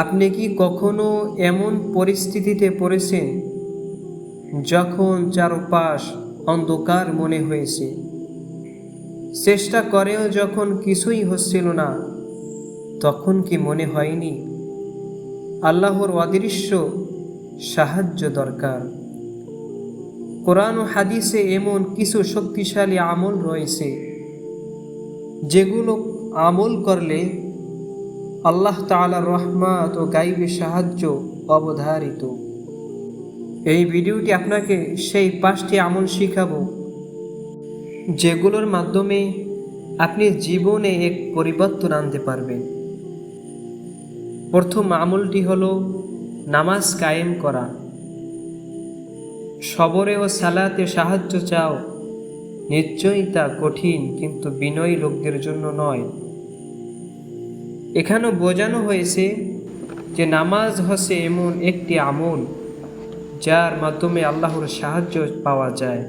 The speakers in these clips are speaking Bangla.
আপনি কি কখনো এমন পরিস্থিতিতে পড়েছেন যখন চারপাশ অন্ধকার মনে হয়েছে? চেষ্টা করেও যখন কিছুই হচ্ছিল না, তখন কি মনে হয়নি আল্লাহর অদৃশ্য সাহায্য দরকার? কোরআন ও হাদিসে এমন কিছু শক্তিশালী আমল রয়েছে, যেগুলো আমল করলে আল্লাহ তাআলার রহমত ও গাইবে সাহায্য অবধারিত। এই ভিডিওটি আপনাকে সেই পাঁচটি আমল শিখাবো, যেগুলোর মাধ্যমে আপনি জীবনে এক পরিবর্তন আনতে পারবেন। প্রথম আমলটি হলো নামাজ কায়েম করা। সবরে ও সালাতে সাহায্য চাও, নিশ্চয়ই তা কঠিন কিন্তু বিনয়ী লোকদের জন্য নয়। এখানেও বোঝানো হয়েছে যে নামাজ হচ্ছে এমন একটি আমল যার মাধ্যমে আল্লাহর সাহায্য পাওয়া যায়।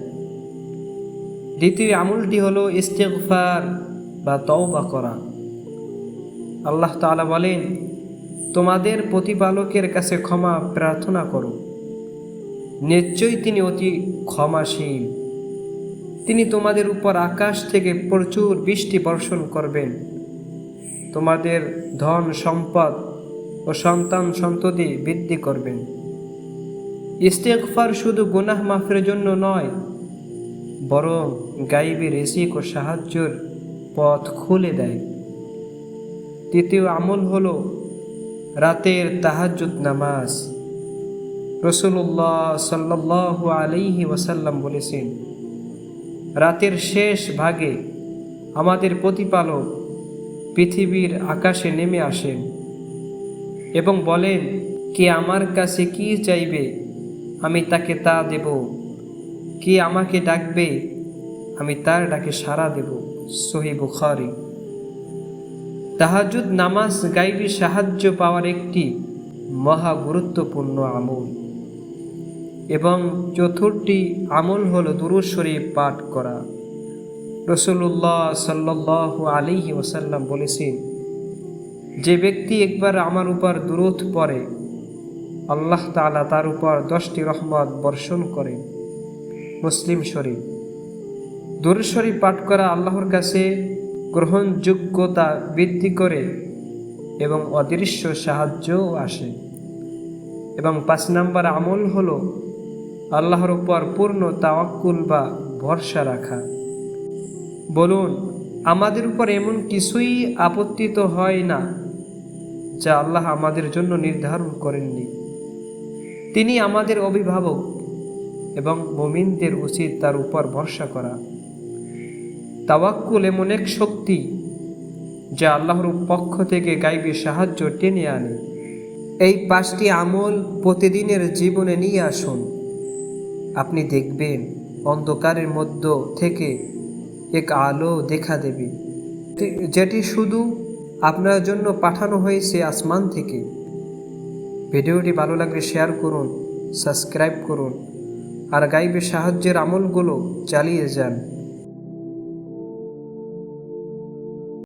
দ্বিতীয় আমলটি হলো ইস্তেগফার বা তওবা করা। আল্লাহ তাআলা বলেন, তোমাদের প্রতিপালকের কাছে ক্ষমা প্রার্থনা করো। নিশ্চয়ই তিনি অতি ক্ষমাশীল। তিনি তোমাদের উপর আকাশ থেকে প্রচুর বৃষ্টি বর্ষণ করবেন। তোমাদের ধন, সম্পদ ও সন্তান সন্ততি বৃদ্ধি করবেন। ইস্তেকফার শুধু গুনাহ মাফের জন্য নয়, বরং গাইবি রেসিক ও সাহায্যের পথ খুলে দেয়। তৃতীয় আমল হল রাতের তাহাজ্জুদ নামাজ। রসুল্লাহ সাল্লাহ আলাইহি ওয়াসাল্লাম বলেছেন, রাতের শেষ ভাগে আমাদের প্রতিপালক পৃথিবীর আকাশে নেমে আসেন এবং বলেন, কে আমার কাছে কি চাইবে? আমি তাকে তা দেব। কে আমাকে ডাকবে? আমি তার ডাকে সাড়া দেব। সহি বুখারি। তাহাজুদ নামাজ গাইবি সাহায্য পাওয়ার একটি মহা গুরুত্বপূর্ণ আমল এবং চতুর্থটি আমল হল দুরুদ শরীফ পাঠ করা। রসুল্লাহ সাল্লাহ আলিহি ওসাল্লাম বলেছেন, যে ব্যক্তি একবার আমার উপর দুরুদ পড়ে, আল্লাহ তালা তার উপর দশটি রহমত বর্ষণ করেন। মুসলিম শরীফ, দুরুদ শরীফ পাঠ করা আল্লাহর কাছে গ্রহণযোগ্যতা বৃদ্ধি করে এবং অদৃশ্য সাহায্যও আসে। এবং পাঁচ নম্বর আমল হল আল্লাহর উপর পূর্ণ তাওয়াক্কুল বা ভরসা রাখা। বলুন, আমাদের উপর এমন কিছুই আপত্তিত হয় না, যা আল্লাহ আমাদের জন্য নির্ধারণ করেননি। তিনি আমাদের অভিভাবক এবং মমিনদের উচিত তার উপর ভরসা করা। তাওয়াক্কুল এমন এক শক্তি, যা আল্লাহর পক্ষ থেকে গাইবে সাহায্য টেনে আনে। এই পাঁচটি আমল প্রতিদিনের জীবনে নিয়ে আসুন। আপনি দেখবেন অন্ধকারের মধ্য থেকে এক আলো দেখা দেবে। যেটি শুধু আপনার জন্য পাঠানো হয়েছে আসমান থেকে। ভিডিওটি ভালো লাগলে শেয়ার করুন, সাবস্ক্রাইব করুন, আর গাইবে সাহায্যের আমলগুলো চালিয়ে যান।